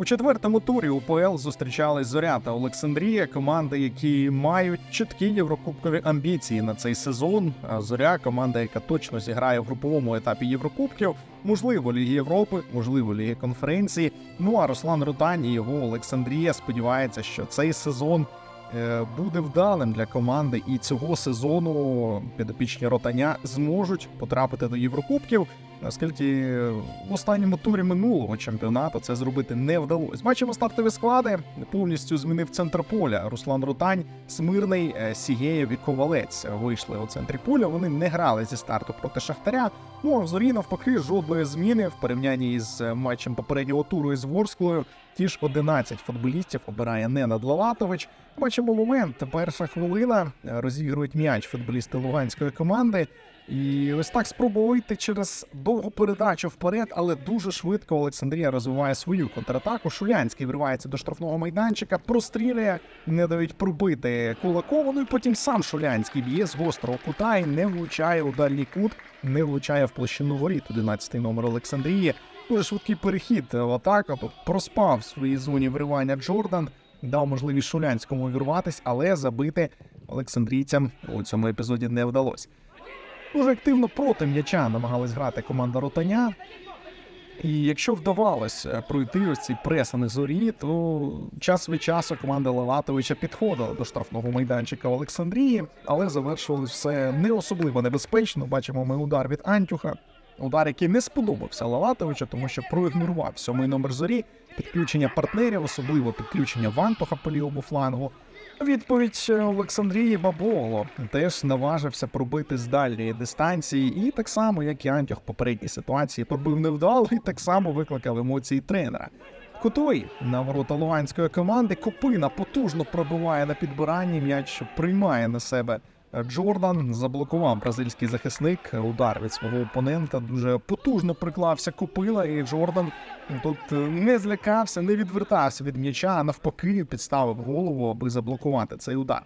У четвертому турі УПЛ зустрічались Зоря та Олександрія, команди, які мають чіткі єврокубкові амбіції на цей сезон. А Зоря команда, яка точно зіграє в груповому етапі Єврокубків, можливо, Ліги Європи, можливо, Ліги конференції. Ну а Руслан Рутань і його Олександрія сподівається, що цей сезон. Е, Буде вдалим для команди, і цього сезону підопічні ротаня зможуть потрапити до Єврокубків оскільки в останньому турі минулого чемпіонату це зробити не вдалося. Бачимо стартові склади. Повністю змінив центр поля. Руслан Рутань, Смирний, е, Сігєєв і Ковалець вийшли у центрі поля. Вони не грали зі старту проти Шахтаря. Ну а в навпаки жодної зміни в порівнянні е, матчем попереднього туру із Ворсклою. Ті ж 11 футболістів обирає Ненад Лаватович. Бачимо момент. Перша хвилина е, розігрують м'яч футболісти луганської команди. І ось так спробував вийти через довгу передачу вперед, але дуже швидко Олександрія розвиває свою контратаку. Шулянський вривається до штрафного майданчика, прострілює, не дають пробити Кулакову. Ну і потім сам Шулянський б'є з гострого кута і не влучає у дальній кут, не влучає в площину воріт. 11-й номер Олександрії. Швидкий перехід в атаку. Проспав в своїй зоні вривання Джордан. Дав можливість Шулянському вірватись, але забити Олександрійцям у цьому епізоді не вдалося. Дуже активно проти м'яча намагалась грати команда Ротаня. І якщо вдавалося пройти ось ці пресани зорі, то час від часу команда Лаватовича підходила до штрафного майданчика Олександрії, але завершилось все не особливо небезпечно. Бачимо ми удар від Антюха. Удар, який не сподобався Лаватовичу, тому що проігнорував сьомий номер зорі, підключення партнерів, особливо підключення Вантуха по лівому флангу. Відповідь Олександрії Бабогло теж наважився пробити з дальньої дистанції, і так само, як і Антюх попередній ситуації, пробив невдало, і так само викликав емоції тренера. Кутовий на ворота луганської команди Копина потужно пробиває на підбиранні. М'яч приймає на себе Джордан. Заблокував бразильський захисник удар від свого опонента. Дуже потужно приклався Копила, і Джордан тут не злякався, не відвертався від м'яча, а навпаки, підставив голову, аби заблокувати цей удар.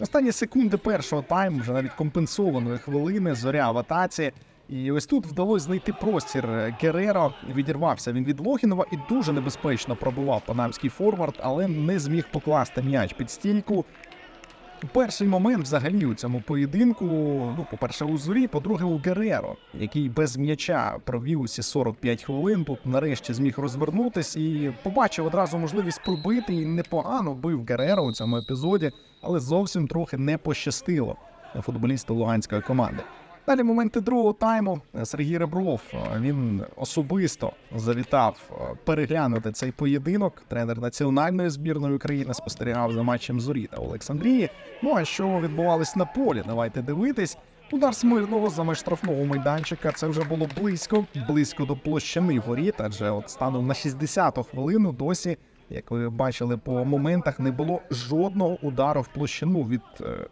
Останні секунди першого тайму, вже навіть компенсованої хвилини, зоря в атаці. І ось тут вдалося знайти простір Гереро. Відірвався він від Логінова і дуже небезпечно пробував панамський форвард, але не зміг покласти м'яч під стінку. Перший момент взагалі у цьому поєдинку, ну, по-перше, у зорі, по-друге, у Гереро, який без м'яча провів усі 45 хвилин, тут нарешті зміг розвернутись і побачив одразу можливість пробити. І непогано бив Гереро у цьому епізоді, але зовсім трохи не пощастило футболісту луганської команди. Далі моменти другого тайму Сергій Ребров він особисто завітав е, переглянути цей поєдинок. Тренер національної збірної України спостерігав за матчем Зорі та Олександрії. Ну а що відбувалось на полі? Давайте дивитись. Удар смирного за меж штрафного майданчика. Це вже було близько, близько до площини воріт, адже от станом на 60-ту хвилину досі, як ви бачили по моментах, не було жодного удару в площину від е,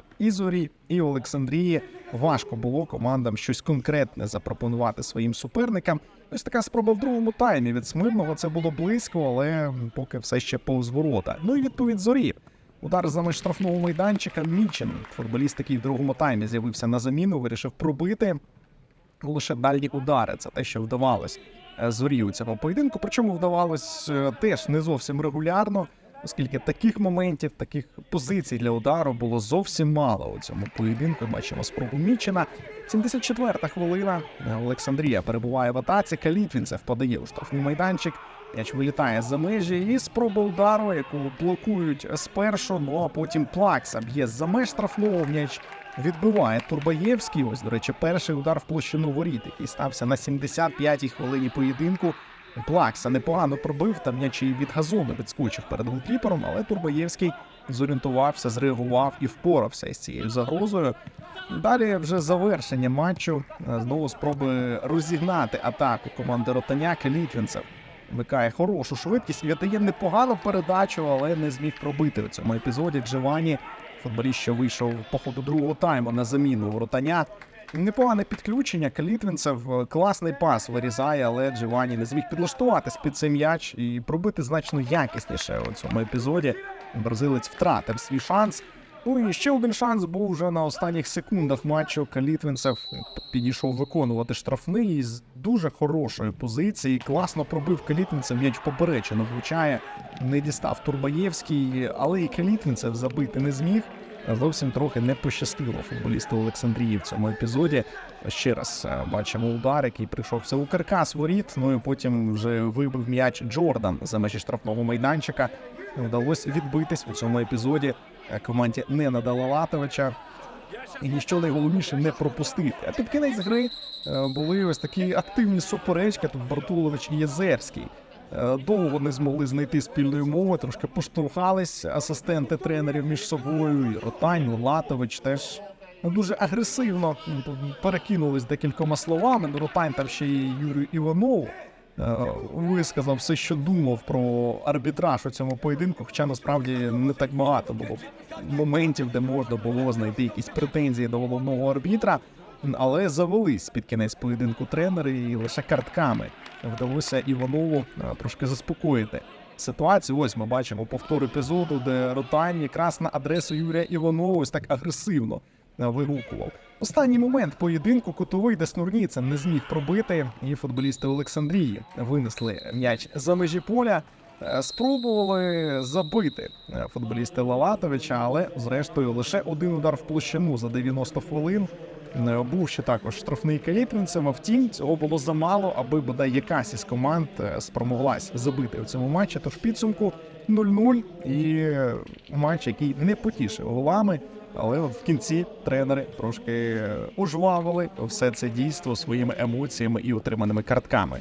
і Олександрії. Важко було командам щось конкретне запропонувати своїм суперникам. Ось така спроба в другому таймі від Смирного. Це було близько, але поки все ще повз ворота. Ну і відповідь зорі. Удар за меж штрафного майданчика Мічин. Футболіст, який в другому таймі з'явився на заміну, вирішив пробити лише дальні удари. Це те, що вдавалось зорі у цьому поєдинку. Причому вдавалось е, теж не зовсім регулярно, оскільки таких моментів, таких позицій для удару було зовсім мало у цьому поєдинку. Бачимо спробу Мічина. 74-та хвилина. Е, Олександрія перебуває в атаці. Калітвінцев подає у штрафний майданчик. М'яч вилітає за межі і спроба удару, яку блокують спершу. Ну а потім Плакса б'є за меж штрафного м'яч. Відбиває Турбаєвський. Ось, до речі, перший удар в площину воріт, який стався на 75-й хвилині поєдинку. Плакса непогано пробив, та м'яч від газону відскочив перед голкіпером, але Турбаєвський зорієнтувався, зреагував і впорався із цією загрозою. Далі вже завершення матчу. Знову спроби розігнати атаку команди Ротаняка Літвінцев. Вмикає хорошу швидкість, віддає непогану передачу, але не зміг пробити у цьому епізоді. Джовані, футболіст, що вийшов по ходу другого тайму на заміну у Ротаня. Непогане підключення. Калітвінцев е, класний пас вирізає, але Джованні не зміг підлаштуватись під цей м'яч і пробити значно якісніше у цьому епізоді. Бразилець втратив свій шанс. Ну і ще один шанс був вже на останніх секундах матчу. Калітвінцев підійшов виконувати штрафний з дуже хорошої позиції. Класно пробив Калітвінцев, м'яч поперечину влучає. Не дістав Турбаєвський, але і Калітвінцев забити не зміг. Зовсім трохи не пощастило футболісту Олександрії в цьому епізоді. Ще раз е, бачимо удар, який прийшовся у каркас воріт. Ну і потім вже вибив м'яч Джордан за межі штрафного майданчика. Вдалося відбитись у цьому епізоді. Е, Команді не надала Латовича. І ніщо найголовніше не пропустити. А під кінець гри е, були ось такі активні суперечки. Тут Бартулович і Єзерський. Е, Довго не змогли знайти спільної мови, трошки поштовхались асистенти тренерів між собою. Ротань, Латович теж ну, дуже агресивно перекинулись декількома словами. Ну, Ротань там ще й Юрію Іванову е, висказав все, що думав про арбітраж у цьому поєдинку, хоча насправді не так багато було моментів, де можна було знайти якісь претензії до головного арбітра. Але завелись під кінець поєдинку тренери і лише картками вдалося Іванову е, трошки заспокоїти ситуацію. Ось ми бачимо повтор епізоду, де Ротань якраз на адресу Юрія Іванова ось так агресивно е, вигукував. Останній момент поєдинку кутовий, де Снурніця не зміг пробити, і футболісти Олександрії винесли м'яч за межі поля. Е, Спробували забити е, футболісти Лалатовича, але зрештою лише один удар в площину за 90 хвилин. Е, Був ще також штрафний калітвінцем. а Втім, цього було замало, аби бодай якась із команд спромоглась забити в цьому матчі. Тож підсумку 0-0 і матч, який не потішив голами. Але в кінці тренери трошки ужвавили все це дійство своїми емоціями і отриманими картками.